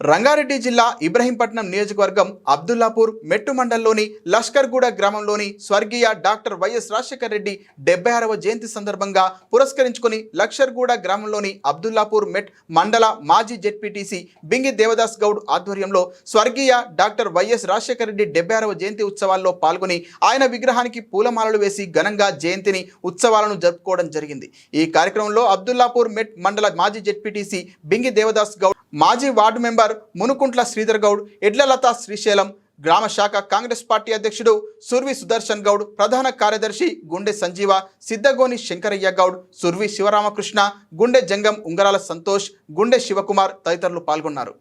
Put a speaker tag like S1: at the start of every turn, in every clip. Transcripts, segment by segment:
S1: రంగారెడ్డి జిల్లా ఇబ్రహీంపట్నం నియోజకవర్గం అబ్దుల్లాపూర్ మెట్టు మండలంలోని లష్కర్గూడ గ్రామంలోని స్వర్గీయ డాక్టర్ వైఎస్ రాజశేఖర రెడ్డి డెబ్బై ఆరవ జయంతి సందర్భంగా పురస్కరించుకుని లక్షర్గూడ గ్రామంలోని అబ్దుల్లాపూర్ మెట్ మండల మాజీ జెడ్పీటీసీ బింగి దేవదాస్ గౌడ్ ఆధ్వర్యంలో స్వర్గీయ డాక్టర్ వైఎస్ రాజశేఖర రెడ్డి డెబ్బై ఆరవ జయంతి ఉత్సవాల్లో పాల్గొని ఆయన విగ్రహానికి పూలమాలలు వేసి ఘనంగా జయంతిని ఉత్సవాలను జరుపుకోవడం జరిగింది. ఈ కార్యక్రమంలో అబ్దుల్లాపూర్ మెట్ మండల మాజీ జెడ్పీటీసీ బింగి దేవదాస్ గౌడ్ మాజీ వార్డు మెంబర్ మునుకుంట్ల శ్రీధర్ గౌడ్ ఎడ్లలత శ్రీశైలం గ్రామ శాఖ కాంగ్రెస్ పార్టీ అధ్యక్షుడు సుర్వి సుదర్శన్ గౌడ్ ప్రధాన కార్యదర్శి గుండె సంజీవ సిద్ధగోని శంకరయ్య గౌడ్ సుర్వి శివరామకృష్ణ గుండె జంగం ఉంగరాల సంతోష్ గుండె శివకుమార్ తదితరులు పాల్గొన్నారు.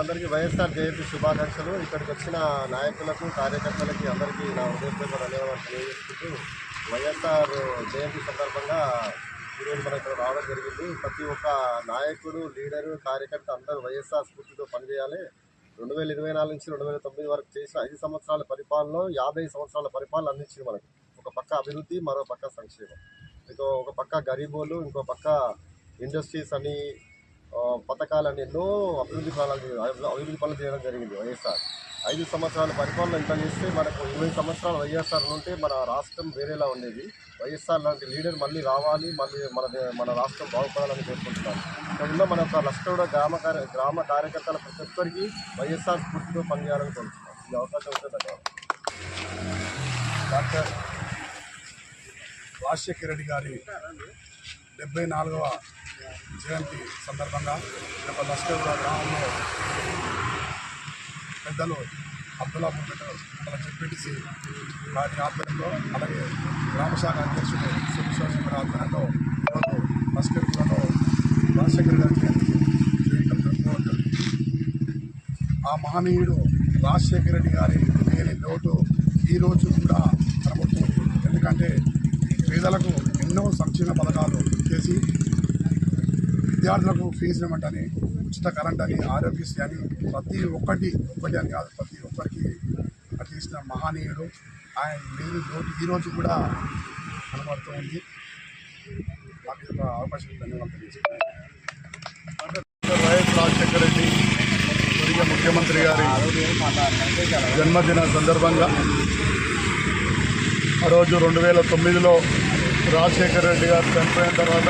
S2: అందరికీ వైఎస్ఆర్ జయంతి శుభాకాంక్షలు. ఇక్కడికి వచ్చిన నాయకులకు కార్యకర్తలకి అందరికీ నా హృదయపూర్వక ధన్యవాదాలు తెలియజేసుకుంటూ వైఎస్ఆర్ జయంతి సందర్భంగా ఈరోజు మన ఇక్కడ రావడం జరిగింది. ప్రతి ఒక్క నాయకుడు లీడరు కార్యకర్త అందరూ వైఎస్ఆర్ స్ఫూర్తితో పనిచేయాలి. రెండు వేల ఇరవై నాలుగు నుంచి రెండు వేల తొమ్మిది వరకు చేసిన ఐదు సంవత్సరాల పరిపాలన యాభై సంవత్సరాల పరిపాలన అందించింది మనకు. ఒక పక్క అభివృద్ధి మరో పక్క సంక్షేమం. ఇంకో ఒక పక్క గరీబోలు ఇంకో పక్క ఇండస్ట్రీస్ అని పథకాలను ఎన్నో అభివృద్ధి పనులు అభివృద్ధి పనులు చేయడం జరిగింది వైఎస్ఆర్. ఐదు సంవత్సరాల పరిపాలన ఇంత చేస్తే మనకు ఇరవై సంవత్సరాలు వైఎస్ఆర్ ఉంటే మన రాష్ట్రం వేరేలా ఉండేది. వైఎస్ఆర్ లాంటి లీడర్ మళ్ళీ రావాలి మళ్ళీ మన దే- మన రాష్ట్రం బాగుపడాలని కోరుకుంటున్నాను. ఇక్కడ మన యొక్క లష్కరుడ గ్రామ కార్య గ్రామ కార్యకర్తల ప్రతి ఒక్కరికి వైఎస్ఆర్ స్ఫూర్తితో పనిచేయాలని కోరుతున్నాను ఈ అవకాశం ఉంటే ధన్యవాదాలు.
S3: డాక్టర్ రాజశేఖర రెడ్డి గారి డెబ్బై నాలుగవ జయంతి సందర్భంగా ఒక లష్కర్ గ్రామంలో పెద్దలు అబ్దుల్లా పెట్ట మన జెడ్పీటీసీ వారి ఆధ్వర్యంలో అలాగే గ్రామశాఖ అధ్యక్షుడు సురేశ్వర గారి ఆధ్వర్యంలో ఈరోజు లష్కర్లో రాజశేఖర్ గారి జయంతి చేయటం జరుపుకోవడం జరిగింది. ఆ మహనీయుడు రాజశేఖర రెడ్డి గారి లేని లోటు ఈ రోజు కూడా కనబడుతుంది ఎందుకంటే పేదలకు ఎన్నో సంక్షేమ పథకాలు చేసి విద్యార్థులకు ఫీజు రిమెంట్ అని ఉచిత కరెంట్ అని ఆరోగ్యశ్రీ అని ప్రతి ఒక్కటి ఒక్కటి అని కాదు ప్రతి ఒక్కరికి చేసిన మహనీయుడు. ఆయన మీరు లోటు కూడా కనబడుతూ ఉంది. మాకు ఒక అవకాశం ధన్యవాదాలు వైఎస్ రాజశేఖర రెడ్డి ముఖ్యమంత్రి గారి జన్మదిన సందర్భంగా ఆ రోజు రెండు వేల తొమ్మిదిలో రాజశేఖర రెడ్డి గారు చనిపోయిన తర్వాత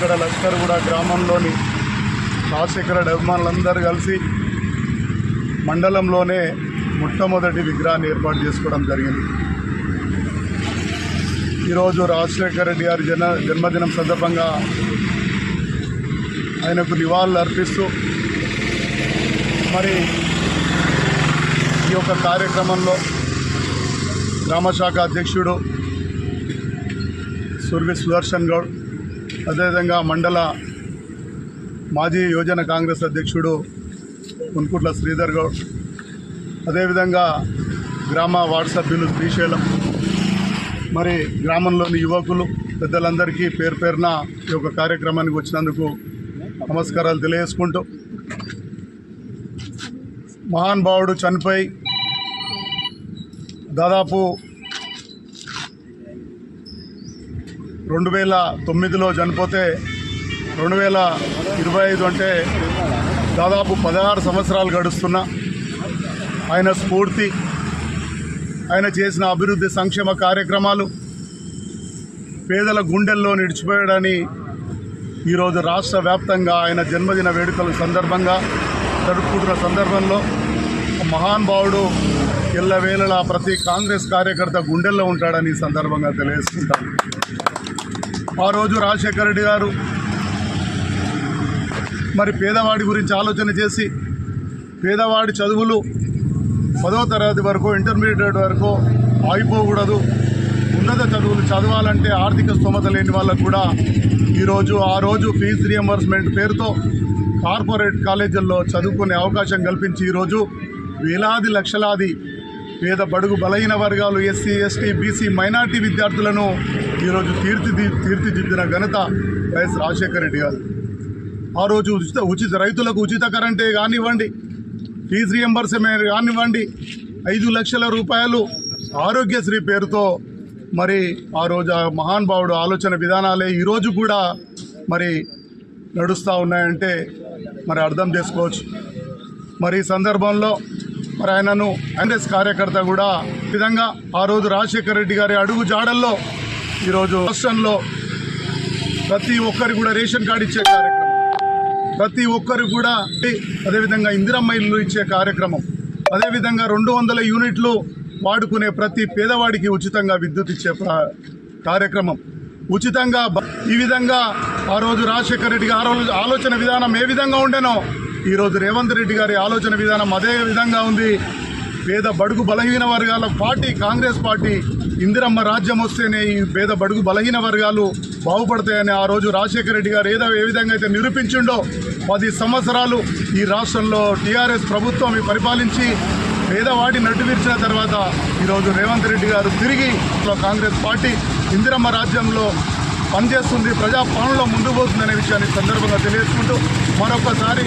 S3: ఇక్కడ లష్కర్గూడ గ్రామంలోని రాజశేఖర అభిమానులందరూ కలిసి మండలంలోనే మొట్టమొదటి విగ్రహాన్ని ఏర్పాటు చేసుకోవడం జరిగింది. ఈరోజు రాజశేఖర రెడ్డి గారి జన్మ జన్మదినం సందర్భంగా ఆయనకు నివాళులు అర్పిస్తూ మరి ఈ యొక్క కార్యక్రమంలో గ్రామశాఖ అధ్యక్షుడు సుర్వి సుదర్శన్ గౌడ్ అదేవిధంగా మండల మాజీ యోజన కాంగ్రెస్ అధ్యక్షుడు మున్కుట్ల శ్రీధర్ గౌడ్ అదేవిధంగా గ్రామ వార్డు సభ్యులు శ్రీశైలం మరి గ్రామంలోని యువకులు పెద్దలందరికీ పేరు పేరున ఈ యొక్క కార్యక్రమానికి వచ్చినందుకు నమస్కారాలు తెలియజేసుకుంటూ మహాన్ భావుడు చనిపోయి దాదాపు రెండు వేల తొమ్మిదిలో చనిపోతే రెండు వేల ఇరవై ఐదు అంటే దాదాపు పదహారు సంవత్సరాలు గడుస్తున్నా ఆయన స్ఫూర్తి ఆయన చేసిన అభివృద్ధి సంక్షేమ కార్యక్రమాలు పేదల గుండెల్లో నిడిచిపోయాడని ఈరోజు రాష్ట్ర వ్యాప్తంగా ఆయన జన్మదిన వేడుకల సందర్భంగా జరుపుకుంటున్న సందర్భంలో మహాన్ భావుడు ఎల్లవేళలా ప్రతి కాంగ్రెస్ కార్యకర్త గుండెల్లో ఉంటాడని ఈ సందర్భంగా తెలియజేసుకుంటాను. ఆ రోజు రాజశేఖర రెడ్డి గారు మరి పేదవాడి గురించి ఆలోచన చేసి పేదవాడి చదువులు పదో తరగతి వరకు ఇంటర్మీడియట్ వరకు ఆగిపోకూడదు. ఉన్నత చదువులు చదవాలంటే ఆర్థిక స్తోమత లేని వాళ్ళకు కూడా ఈరోజు ఆ రోజు ఫీజు రియంబర్స్మెంట్ పేరుతో కార్పొరేట్ కాలేజీల్లో చదువుకునే అవకాశం కల్పించి ఈరోజు వేలాది లక్షలాది పేద బడుగు బలహీన వర్గాలు ఎస్సీ ఎస్టీ బీసీ మైనార్టీ విద్యార్థులను ఈరోజు తీర్చిది తీర్చిదిద్దిన ఘనత వైఎస్ రాజశేఖర రెడ్డి గారు ఆ రోజు ఉచిత ఉచిత రైతులకు ఉచిత కరెంటే కానివ్వండి ఫీజు రియంబర్స్మెంట్ కానివ్వండి ఐదు లక్షల రూపాయలు ఆరోగ్యశ్రీ పేరుతో మరి ఆ రోజు ఆ మహానుభావుడు ఆలోచన విధానాలే ఈరోజు కూడా మరి నడుస్తూ ఉన్నాయంటే మరి అర్థం చేసుకోవచ్చు. మరి ఈ సందర్భంలో మరి ఆయనను కాంగ్రెస్ కార్యకర్త కూడా విధంగా ఆ రోజు రాజశేఖర రెడ్డి గారి అడుగు జాడల్లో ఈరోజు రాష్ట్రంలో ప్రతి ఒక్కరికి కూడా రేషన్ కార్డు ఇచ్చే కార్యక్రమం. ప్రతి ఒక్కరు కూడా అదేవిధంగా ఇందిరమ్మ ఇల్లు ఇచ్చే కార్యక్రమం. అదేవిధంగా రెండు వందల యూనిట్లు వాడుకునే ప్రతి పేదవాడికి ఉచితంగా విద్యుత్ ఇచ్చే కార్యక్రమం. ఉచితంగా ఈ విధంగా ఆ రోజు రాజశేఖర రెడ్డి గారి ఆలోచన విధానం ఏ విధంగా ఉండేనో ఈరోజు రేవంత్ రెడ్డి గారి ఆలోచన విధానం అదే విధంగా ఉంది. పేద బడుగు బలహీన వర్గాల పార్టీ కాంగ్రెస్ పార్టీ ఇందిరమ్మ రాజ్యం వస్తేనే ఈ పేద బడుగు బలహీన వర్గాలు బాగుపడతాయని ఆ రోజు రాజశేఖర రెడ్డి గారు ఏదో ఏ విధంగా అయితే నిరూపించిండో పది సంవత్సరాలు ఈ రాష్ట్రంలో టీఆర్ఎస్ ప్రభుత్వం పరిపాలించి పేదవాడి నడ్డు విరిచిన తర్వాత ఈరోజు రేవంత్ రెడ్డి గారు తిరిగి కాంగ్రెస్ పార్టీ ఇందిరమ్మ రాజ్యంలో పనిచేస్తుంది ప్రజా పాలనలో ముందుకు పోతుందనే విషయాన్ని సందర్భంగా తెలియజేసుకుంటూ మరొకసారి